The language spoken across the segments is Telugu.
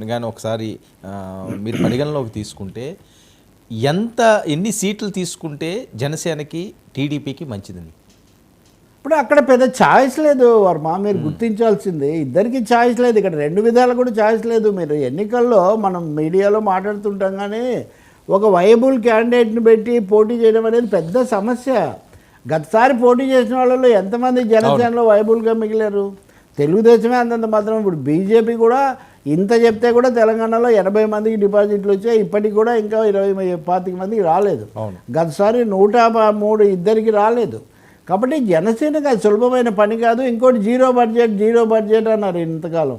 కానీ ఒకసారి మీరు పరిగణలోకి తీసుకుంటే ఎంత ఎన్ని సీట్లు తీసుకుంటే జనసేనకి టీడీపీకి మంచిదని? ఇప్పుడు అక్కడ పెద్ద ఛాయిస్ లేదు వర్మ. మీరు గుర్తించాల్సింది ఇద్దరికి ఛాయిస్ లేదు. ఇక్కడ రెండు విధాలు కూడా ఛాయిస్ లేదు మీరు. ఎన్నికల్లో మనం మీడియాలో మాట్లాడుతుంటాం కానీ ఒక వైబుల్ క్యాండిడేట్ని పెట్టి పోటీ చేయడం అనేది పెద్ద సమస్య. గతసారి పోటీ చేసిన వాళ్ళలో ఎంతమంది జనసేనలో వైబుల్గా మిగిలారు? తెలుగుదేశమే అంతంత మాత్రం. ఇప్పుడు బీజేపీ కూడా ఇంత చెప్తే కూడా తెలంగాణలో ఎనభై మందికి డిపాజిట్లు వచ్చాయి. ఇప్పటికి కూడా ఇంకా ఇరవై పాతిక మందికి రాలేదు. గతసారి నూట మూడు ఇద్దరికి రాలేదు. కాబట్టి జనసేనకి అది సులభమైన పని కాదు. ఇంకోటి జీరో బడ్జెట్ జీరో బడ్జెట్ అన్నారు ఇంతకాలం.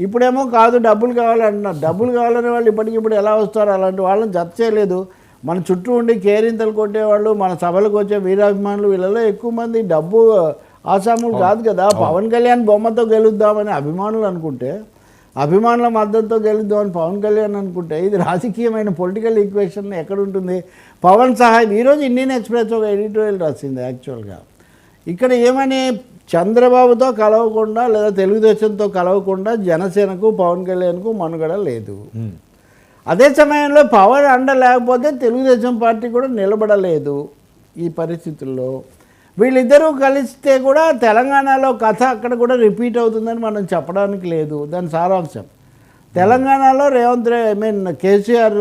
ఇప్పుడేమో కాదు డబ్బులు కావాలంటున్నారు. డబ్బులు కావాలనే వాళ్ళు ఇప్పటికిప్పుడు ఎలా వస్తారు? అలాంటి వాళ్ళని జత చేయలేదు. మన చుట్టూ ఉండి కేరింతలు కొట్టేవాళ్ళు మన సభలకు వచ్చే వీరాభిమానులు వీళ్ళలో ఎక్కువ మంది డబ్బు ఆసాములు కాదు కదా. పవన్ కళ్యాణ్ బొమ్మతో గెలుద్దామని అభిమానులు అనుకుంటే అభిమానుల మద్దతుతో గెలుద్దామని పవన్ కళ్యాణ్ అనుకుంటే ఇది రాజకీయమైన పొలిటికల్ ఈక్వేషన్ ఎక్కడ ఉంటుంది? పవన్ సహాయం ఈరోజు ఇండియన్ ఎక్స్ప్రెస్ ఒక ఎడిటోరియల్ రాసింది యాక్చువల్గా. ఇక్కడ ఏమని చంద్రబాబుతో కలవకుండా లేదా తెలుగుదేశంతో కలవకుండా జనసేనకు పవన్ కళ్యాణ్కు మనుగడ లేదు. అదే సమయంలో పవర్ అండ లేకపోతే తెలుగుదేశం పార్టీ కూడా నిలబడలేదు ఈ పరిస్థితుల్లో. వీళ్ళిద్దరూ కలిస్తే కూడా తెలంగాణలో కథ అక్కడ కూడా రిపీట్ అవుతుందని మనం చెప్పడానికి లేదు. దాని సారాంశం. తెలంగాణలో రేవంత్ రె ఐ మీన్ కేసీఆర్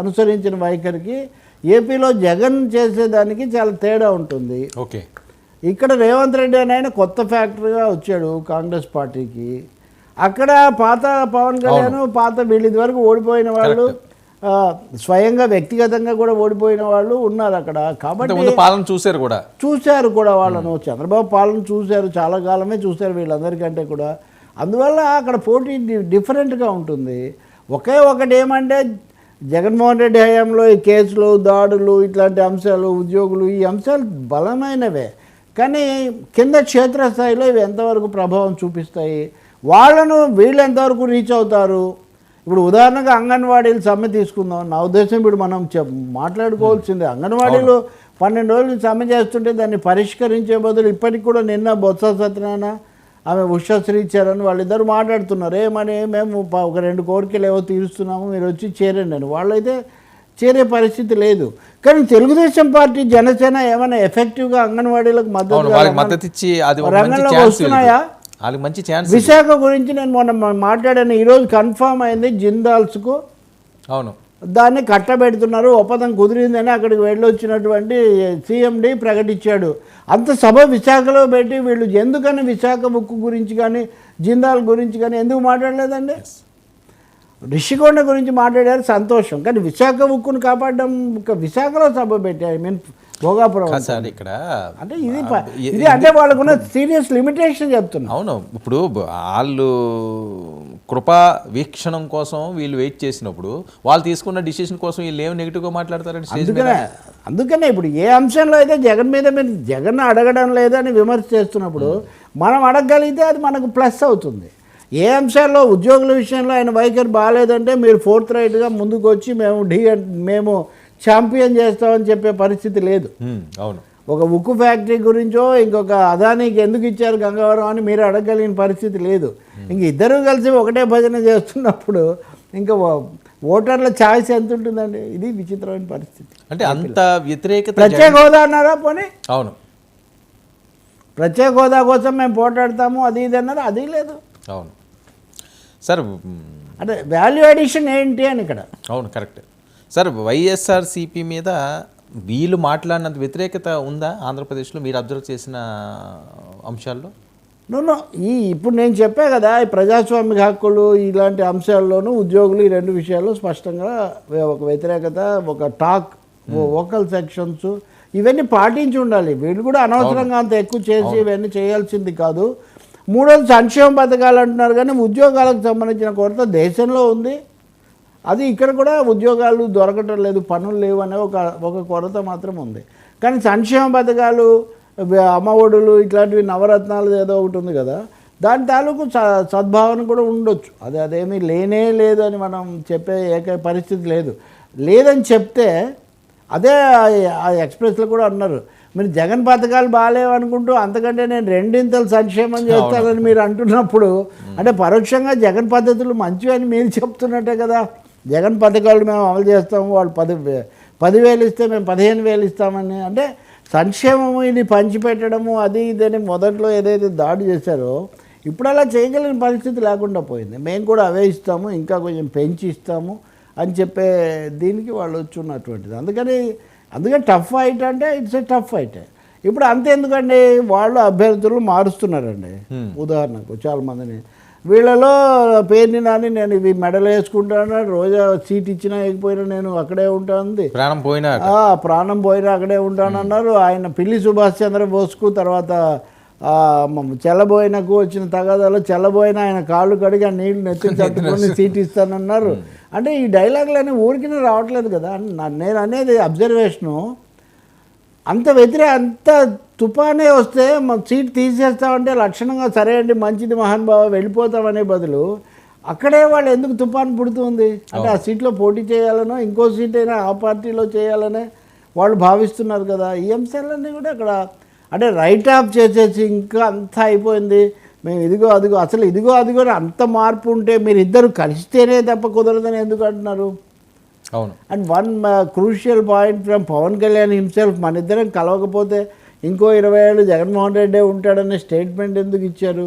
అనుసరించిన వైఖరికి ఏపీలో జగన్ చేసేదానికి చాలా తేడా ఉంటుంది. ఓకే. ఇక్కడ రేవంత్ రెడ్డి అని ఆయన కొత్త ఫ్యాక్టరీగా వచ్చాడు కాంగ్రెస్ పార్టీకి. అక్కడ పాత పవన్ కళ్యాణ్ పాత వీళ్ళు ఇదివరకు ఓడిపోయిన వాళ్ళు స్వయంగా వ్యక్తిగతంగా కూడా ఓడిపోయిన వాళ్ళు ఉన్నారు అక్కడ. కాబట్టి పాలన చూశారు కూడా. చూశారు కూడా వాళ్ళను. చంద్రబాబు పాలన చూశారు చాలా కాలమే చూశారు వీళ్ళందరికంటే కూడా. అందువల్ల అక్కడ పోటీ డిఫరెంట్గా ఉంటుంది. ఒకే ఒకటి ఏమంటే జగన్మోహన్ రెడ్డి హయాంలో ఈ కేసులు దాడులు ఇట్లాంటి అంశాలు ఉద్యోగులు ఈ అంశాలు బలమైనవే. కానీ కింద క్షేత్రస్థాయిలో ఇవి ఎంతవరకు ప్రభావం చూపిస్తాయి? వాళ్ళను వీళ్ళు ఎంతవరకు రీచ్ అవుతారు? ఇప్పుడు ఉదాహరణగా అంగన్వాడీలు సమ్మె తీసుకుందాం. నా ఉద్దేశం ఇప్పుడు మనం మాట్లాడుకోవాల్సిందే. అంగన్వాడీలు పన్నెండు రోజులు సమ్మె చేస్తుంటే దాన్ని పరిష్కరించే బదులు ఇప్పటికి కూడా నిన్న బొత్స సత్యనారాయణ ఆమె ఉషశ్రీ ఇచ్చారని వాళ్ళిద్దరు మాట్లాడుతున్నారు. ఏమని మేము ఒక రెండు కోరికలు ఏవో తీరుస్తున్నాము. మీరు వచ్చి చేరండి అని. వాళ్ళైతే చేరే పరిస్థితి లేదు. కానీ తెలుగుదేశం పార్టీ జనసేన ఏమైనా ఎఫెక్టివ్గా అంగన్వాడీలకు మద్దతు రంగంలోకి వస్తున్నాయా? వాళ్ళకి మంచి ఛాన్స్ విశాఖ గురించి నేను మొన్న మాట్లాడాను. ఈరోజు కన్ఫామ్ అయింది జిందాల్స్కు. అవును. దాన్ని కట్టబెడుతున్నారు. ఒప్పందం కుదిరిందని అక్కడికి వెళ్ళొచ్చినటువంటి సీఎండి ప్రకటించాడు. అంత సభ విశాఖలో పెట్టి వీళ్ళు ఎందుకని విశాఖ ముక్కు గురించి కానీ జిందాల్ గురించి కానీ ఎందుకు మాట్లాడలేదండి? రిషికొండ గురించి మాట్లాడారు. సంతోషం. కానీ విశాఖ ఉక్కును కాపాడడం విశాఖలో సభ పెట్టి ఐ మీన్ భోగాపురం సార్ ఇక్కడ అంటే ఇది ఇది అంటే వాళ్ళకున్న సీరియస్ లిమిటేషన్ చెప్తున్నా. అవును ఇప్పుడు వాళ్ళు కృపా వీక్షణం కోసం వీళ్ళు వెయిట్ చేసినప్పుడు వాళ్ళు తీసుకున్న డిసిషన్ కోసం వీళ్ళు ఏం నెగిటివ్గా మాట్లాడతారండి మీద? అందుకనే అందుకనే ఇప్పుడు ఏ అంశంలో అయితే జగన్ మీద మీరు జగన్ అడగడం లేదని విమర్శ చేస్తున్నప్పుడు మనం అడగగలిగితే అది మనకు ప్లస్ అవుతుంది. ఏ అంశాల్లో ఉద్యోగుల విషయంలో ఆయన వైఖరి బాగాలేదంటే మీరు ఫోర్త్ రైట్గా ముందుకు వచ్చి మేము ఢీ మేము ఛాంపియన్ చేస్తామని చెప్పే పరిస్థితి లేదు. అవును. ఒక ఉక్కు ఫ్యాక్టరీ గురించో ఇంకొక అదానికి ఎందుకు ఇచ్చారు గంగవరం అని మీరు అడగలిగిన పరిస్థితి లేదు. ఇంక ఇద్దరు కలిసి ఒకటే భజన చేస్తున్నప్పుడు ఇంకా ఓటర్ల ఛాయిస్ ఎంత ఉంటుందండి? ఇది విచిత్రమైన పరిస్థితి. అంటే అంత వ్యతిరేకత ప్రత్యేక హోదా అన్నారా పోనీ? అవును. ప్రత్యేక హోదా కోసం మేము పోటాడతాము అది ఇది అన్నారు అది లేదు. అవును. సార్ అంటే వాల్యూ అడిషన్ ఏంటి అని ఇక్కడ? అవును కరెక్ట్. సార్ వైఎస్ఆర్సిపి మీద వీళ్ళు మాట్లాడినంత వ్యతిరేకత ఉందా ఆంధ్రప్రదేశ్లో? మీరు అబ్జర్వ్ చేసిన అంశాల్లో? నూనె ఈ ఇప్పుడు నేను చెప్పా కదా ఈ ప్రజాస్వామిక హక్కులు ఇలాంటి అంశాల్లోనూ ఉద్యోగులు ఈ రెండు విషయాల్లో స్పష్టంగా ఒక వ్యతిరేకత ఒక టాక్ వోకల్ సెక్షన్స్ ఇవన్నీ పాటించి ఉండాలి. వీళ్ళు కూడా అనవసరంగా అంత ఎక్కువ చేసి ఇవన్నీ చేయాల్సింది కాదు. మూడోది సంక్షేమ పథకాలు అంటున్నారు కానీ ఉద్యోగాలకు సంబంధించిన కొరత దేశంలో ఉంది. అది ఇక్కడ కూడా ఉద్యోగాలు దొరకటం లేదు పనులు లేవు అనే ఒక ఒక కొరత మాత్రం ఉంది. కానీ సంక్షేమ పథకాలు అమ్మఒడులు ఇట్లాంటివి నవరత్నాలు ఏదో ఒకటి ఉంది కదా దాని తాలూకు సద్భావన కూడా ఉండొచ్చు. అది అదేమీ లేనే లేదు అని మనం చెప్పే ఏక పరిస్థితి లేదు. లేదని చెప్తే అదే ఆ- ఆ ఎక్స్ప్రెస్లో కూడా అన్నారు. మీరు జగన్ పథకాలు బాగాలేవు అనుకుంటూ అంతకంటే నేను రెండింతలు సంక్షేమం చేస్తానని మీరు అంటున్నప్పుడు అంటే పరోక్షంగా జగన్ పద్ధతులు మంచివి అని మీరు చెప్తున్నట్టే కదా. జగన్ పథకాలు మేము అమలు చేస్తాము వాళ్ళు పది పదివేలు ఇస్తే మేము పదిహేను వేలు ఇస్తామని. అంటే సంక్షేమము ఇది పంచిపెట్టడము అది ఇదని మొదట్లో ఏదైతే దాడి చేశారో ఇప్పుడు అలా చేయగలిగిన పరిస్థితి లేకుండా పోయింది. మేము కూడా అవే ఇస్తాము ఇంకా కొంచెం పెంచి ఇస్తాము అని చెప్పే దీనికి వాళ్ళు వచ్చి ఉన్నటువంటిది అందుకని అందుకని టఫ్ ఫైట్ అంటే ఇట్స్ ఏ టఫ్ ఫైట్ ఇప్పుడు అంతెందుకండి? వాళ్ళు అభ్యర్థులు మారుస్తున్నారండి. ఉదాహరణకు చాలా మందిని వీళ్ళలో పేరుని నాని నేను ఇవి మెడల్ వేసుకుంటాను రోజా సీట్ ఇచ్చినా ఇకపోయినా నేను అక్కడే ఉంటాను ప్రాణం పోయినా ఆ, ప్రాణం పోయినా అక్కడే ఉంటానన్నారు. ఆయన పిల్లి సుభాష్ చంద్ర బోస్కు తర్వాత చెల్లబోయినకు వచ్చిన తగాదాలో చెల్లబోయిన ఆయన కాళ్ళు కడిగి ఆ నీళ్ళు నెత్తి తట్టుకొని సీట్ ఇస్తానన్నారు. అంటే ఈ డైలాగులన్నీ ఊరికినే రావట్లేదు కదా. నేను అనేది అబ్జర్వేషను. అంత వ్యతిరే అంత తుఫానే వస్తే మా సీట్ తీసేస్తామంటే లక్షణంగా సరే అండి మంచిది మహాన్ బావ వెళ్ళిపోతామనే బదులు అక్కడే వాళ్ళు ఎందుకు తుఫాన్ పుడుతుంది? అంటే ఆ సీట్లో పోటీ చేయాలనో ఇంకో సీట్ అయినా ఆ పార్టీలో చేయాలనే వాళ్ళు భావిస్తున్నారు కదా. ఈ అంశాలన్నీ కూడా అక్కడ అంటే రైట్ ఆఫ్ చేసేసి ఇంకా అంతా అయిపోయింది. మేము ఇదిగో అదిగో అసలు ఇదిగో అదిగో అంత మార్పు ఉంటే మీరు ఇద్దరు కలిస్తేనే తప్ప కుదరదని ఎందుకు అంటున్నారు? అవును. And one crucial point from Pawan Kalyan himself మన ఇద్దరం కలవకపోతే ఇంకో ఇరవై ఏళ్ళు జగన్మోహన్ రెడ్డి ఉంటాడనే స్టేట్మెంట్ ఎందుకు ఇచ్చారు?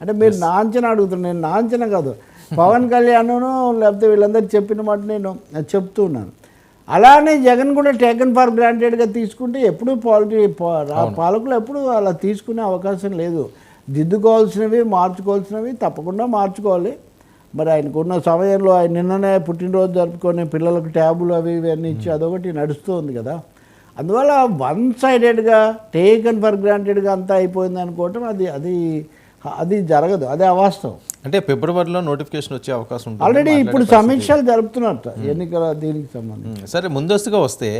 అంటే మీరు నా అంచనా అడుగుతున్నాను నేను నా అంచనా కాదు. పవన్ కళ్యాణ్ను లేకపోతే వీళ్ళందరూ చెప్పిన మాట నేను చెప్తున్నాను అలానే జగన్ కూడా టేకన్ ఫర్ గ్రాంటెడ్గా తీసుకుంటే ఎప్పుడు పాలిటీ పాలకులు ఎప్పుడు అలా తీసుకునే అవకాశం లేదు. దిద్దుకోవాల్సినవి మార్చుకోవాల్సినవి తప్పకుండా మార్చుకోవాలి. మరి ఆయనకున్న సమయంలో ఆయన నిన్ననే పుట్టినరోజు జరుపుకొని పిల్లలకు ట్యాబులు అవి ఇవన్నీ ఇచ్చి అదొకటి నడుస్తుంది కదా. అందువల్ల వన్ సైడెడ్గా టేకన్ ఫర్ గ్రాంటెడ్గా అంతా అయిపోయింది అనుకోవటం అది అది అది జరగదు. అదే అవాస్తవం. అంటే ఫిబ్రవరిలో నోటిఫికేషన్ వచ్చే అవకాశం ఉంటుంది ఆల్రెడీ ఇప్పుడు సమీక్షలు జరుపుతున్నట్ట ఎన్నికల దీనికి సంబంధించి. సరే ముందస్తుగా వస్తే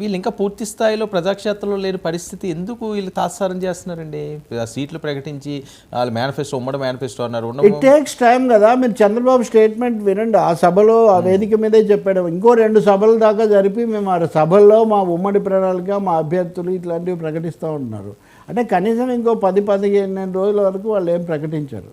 వీళ్ళు ఇంకా పూర్తి స్థాయిలో ప్రజాక్షేత్రంలో లేని పరిస్థితి ఎందుకు వీళ్ళు తాత్సారం చేస్తున్నారండి? సీట్లు ప్రకటించి వాళ్ళు మేనిఫెస్టో ఉమ్మడి మేనిఫెస్టో అన్నారు ఇట్ టేక్స్ టైం కదా మీరు చంద్రబాబు స్టేట్మెంట్ వినండి. ఆ సభలో ఆ వేదిక మీదే చెప్పాడు. ఇంకో రెండు సభల దాకా జరిపి మేము ఆ సభల్లో మా ఉమ్మడి ప్రణాళిక మా అభ్యర్థులు ఇట్లాంటివి ప్రకటిస్తూ ఉంటున్నారు. అంటే కనీసం ఇంకో పది పదిహేను రోజుల వరకు వాళ్ళు ఏం ప్రకటించారు.